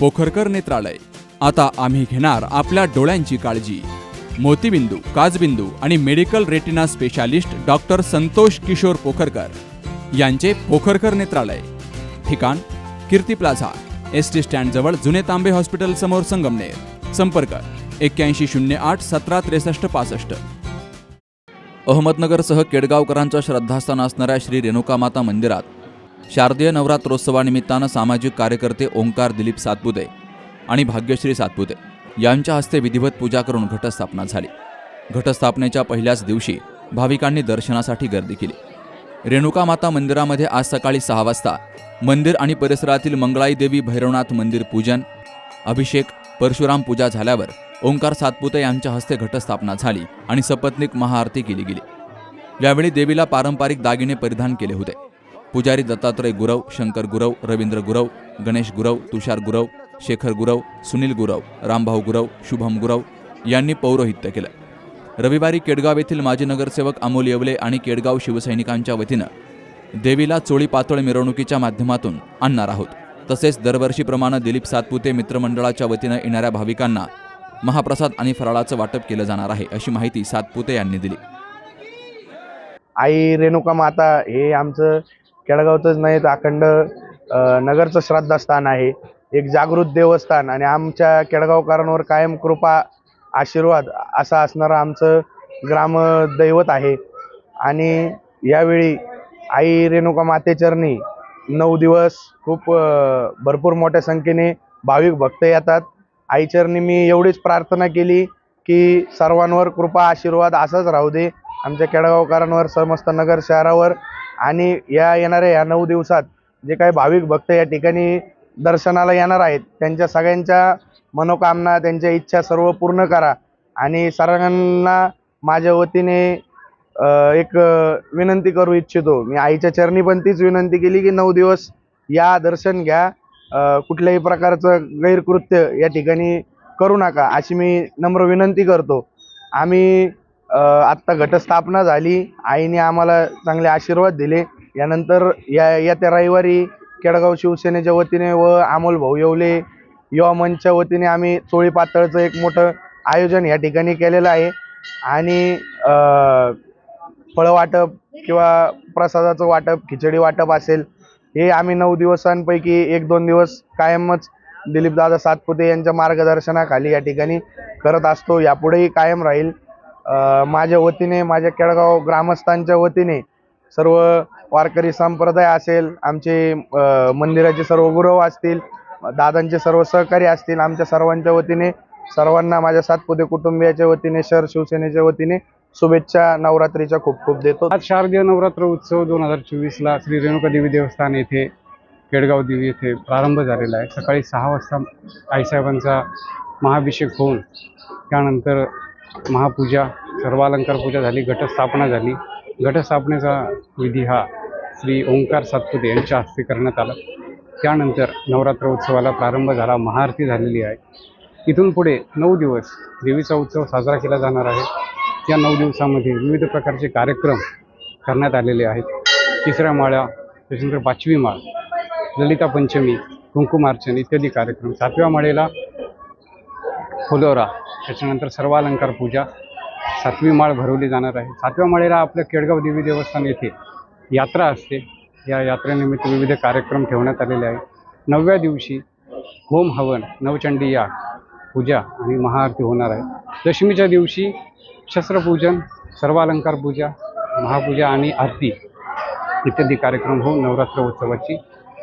पोखरकर नेत्रालय. आता आम्ही घेणार आपल्या डोळ्यांची काळजी. मोतीबिंदू काजबिंदू आणि medical retina specialist doctor Santosh Kishor Pokharkar यांचे पोखरकर नेत्रालय. ठिकाण कीर्ती प्लाझा एस टी स्टँडजवळ जुने तांबे हॉस्पिटल समोर संगमनेर. संपर्क एक्क्याऐंशी शून्य आठ सतरा त्रेसष्ट पासष्ट. अहमदनगरसह केडगावकरांच्या श्रद्धास्थान असणाऱ्या श्री रेणुका माता मंदिरात शारदीय नवरात्रोत्सवानिमित्तानं सामाजिक कार्यकर्ते ओंकार दिलीप सातपुते आणि भाग्यश्री सातपुते यांच्या हस्ते विधिवत पूजा करून घटस्थापना झाली. घटस्थापनेच्या पहिल्याच दिवशी भाविकांनी दर्शनासाठी गर्दी केली. रेणुका माता मंदिरामध्ये आज सकाळी सहा वाजता मंदिर आणि परिसरातील मंगळाई देवी भैरवनाथ मंदिर पूजन अभिषेक परशुराम पूजा झाल्यावर ओंकार सातपुते यांच्या हस्ते घटस्थापना झाली आणि सपत्निक महाआरती केली गेली. यावेळी देवीला पारंपरिक दागिने परिधान केले होते. पुजारी दत्तात्रय गुरव शंकर गुरव रवींद्र गुरव गणेश गुरव तुषार गुरव शेखर गुरव सुनील गुरव रामभाऊ गुरव शुभम गुरव यांनी पौरोहित्य केलं. रविवारी केडगाव येथील माजी नगरसेवक अमोल येवले आणि केडगाव शिवसैनिकांच्या वतीनं देवीला चोळी पातळ मिरवणुकीच्या माध्यमातून आणणार आहोत. तसेच दरवर्षीप्रमाणे दिलीप सातपुते मित्रमंडळाच्या वतीनं येणाऱ्या भाविकांना महाप्रसाद आणि फराळाचं वाटप केलं जाणार आहे अशी माहिती सातपुते यांनी दिली. आई रेणुका माता हे आमचं केळगावचंच नाही तर अखंड नगरचं श्रद्धास्थान आहे. एक जागृत देवस्थान आणि आमच्या केळगावकरांवर कायम कृपा आशीर्वाद असा असणारं आमचं ग्रामदैवत आहे. आणि यावेळी आई रेणुका मातेचरणी नऊ दिवस खूप भरपूर मोठ्या संख्येने भाविक भक्त येतात. आईचरणी मी एवढीच प्रार्थना केली की सर्वांवर कृपा आशीर्वाद असाच राहू दे. आमच्या केळगावकरांवर समस्त नगर शहरावर आणि या येणाऱ्या या नऊ दिवसात जे काही भाविक भक्त या ठिकाणी दर्शनाला येणार आहेत त्यांच्या सगळ्यांच्या मनोकामना त्यांच्या इच्छा सर्व पूर्ण करा. आणि सर्वांना माझ्या वतीने एक विनंती करू इच्छितो. मी आईच्या चरणी पण तीच विनंती केली की नऊ दिवस या दर्शन घ्या. कुठल्याही प्रकारचं गैरकृत्य या ठिकाणी करू नका अशी मी नम्र विनंती करतो. आम्ही आत्ता घटस्थापना झाली. आईने आम्हाला चांगले आशीर्वाद दिले. यानंतर या येत्या रविवारी केडगाव शिवसेनेच्या वतीने व अमोल भाऊ येवले युवा मंचच्या वतीने आम्ही चोळी पातळचं एक मोठं आयोजन या ठिकाणी केलेलं आहे. आणि फळ फळं वाटप किंवा प्रसादाचं वाटप खिचडी वाटप असेल हे आम्ही नऊ दिवसांपैकी एक दोन दिवस कायमच दिलीपदादा सातपुते यांच्या मार्गदर्शनाखाली या ठिकाणी करत असतो. यापुढेही कायम राहील. माझ्या वतीने माझ्या केळगाव ग्रामस्थांच्या वतीने सर्व वारकरी संप्रदाय असेल आमचे मंदिराचे सर्व गुरव असतील दादांचे सर्व सहकारी असतील आमच्या सर्वांच्या वतीने सर्वांना माझ्या सातपुते कुटुंबियाच्या वतीने शहर शिवसेनेच्या वतीने शुभेच्छा नवरात्रीच्या खूप खूप देतो. आज शारदीय नवरात्र उत्सव दोन हजार चोवीसला श्री रेणुका देवी देवस्थान येथे केडगाव देवी येथे प्रारंभ झालेला आहे. सकाळी सहा वाजता आईसाहेबांचा महाभिषेक होऊन त्यानंतर महापूजा सर्वालंकार पूजा झाली घटस्थापना झाली. घटस्थापनेचा विधी हा श्री ओंकार सातपुते यांच्या हस्ते करण्यात आला. त्यानंतर नवरात्र उत्सवाला प्रारंभ झाला महाआरती झालेली आहे. इथून पुढे नऊ दिवस देवीचा उत्सव साजरा केला जाणार आहे. या नऊ दिवसामध्ये विविध प्रकारचे कार्यक्रम करण्यात आलेले आहेत. तिसऱ्या माळ्या त्याच्यानंतर पाचवी माळ ललिता पंचमी कुंकुमार्चन इत्यादी कार्यक्रम. सातव्या माळेला फुलोरा त्याच्यानंतर सर्वालंकार पूजा. सातवी माळ भरवली जाणार आहे. सातव्या माळेला आपलं केडगाव देवी देवस्थान येथे यात्रा असते. या यात्रेनिमित्त विविध कार्यक्रम ठेवण्यात आलेले आहे नवव्या दिवशी होम हवन नवचंडी याग पूजा आणि महाआरती होणार आहे. दशमीच्या दिवशी शस्त्रपूजन सर्वालंकार पूजा महापूजा आणि आरती इत्यादी कार्यक्रम होऊन नवरात्र उत्सवाची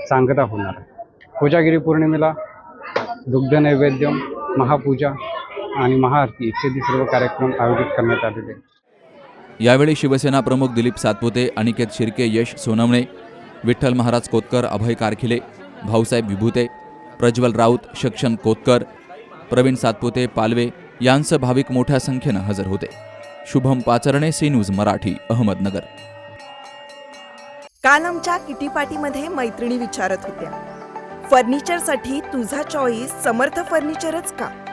सांगता होणार आहे. कोजागिरी पौर्णिमेला दुग्ध नैवेद्यम महापूजा आणि महाआरती इत्यादी सर्व कार्यक्रम आयोजित करण्यात आलेले यावेळी शिवसेना प्रमुख दिलीप सातपुते अनिकेत शिर्के यश सोनवणे विठ्ठल महाराज कोतकर अभय कारखिले भाऊसाहेब विभूते प्रज्वल राऊत शक्षन कोतकर प्रवीण सातपुते पालवे यांसह भाविक मोठ्या संख्येनं हजर होते. Shubham Pacharne C news Marathi Ahmednagar. काल आमच्या किटी पार्टीमध्ये मैत्रिणी विचारत होत्या. फर्निचरसाठी तुझा चॉईस समर्थ फर्निचरच का?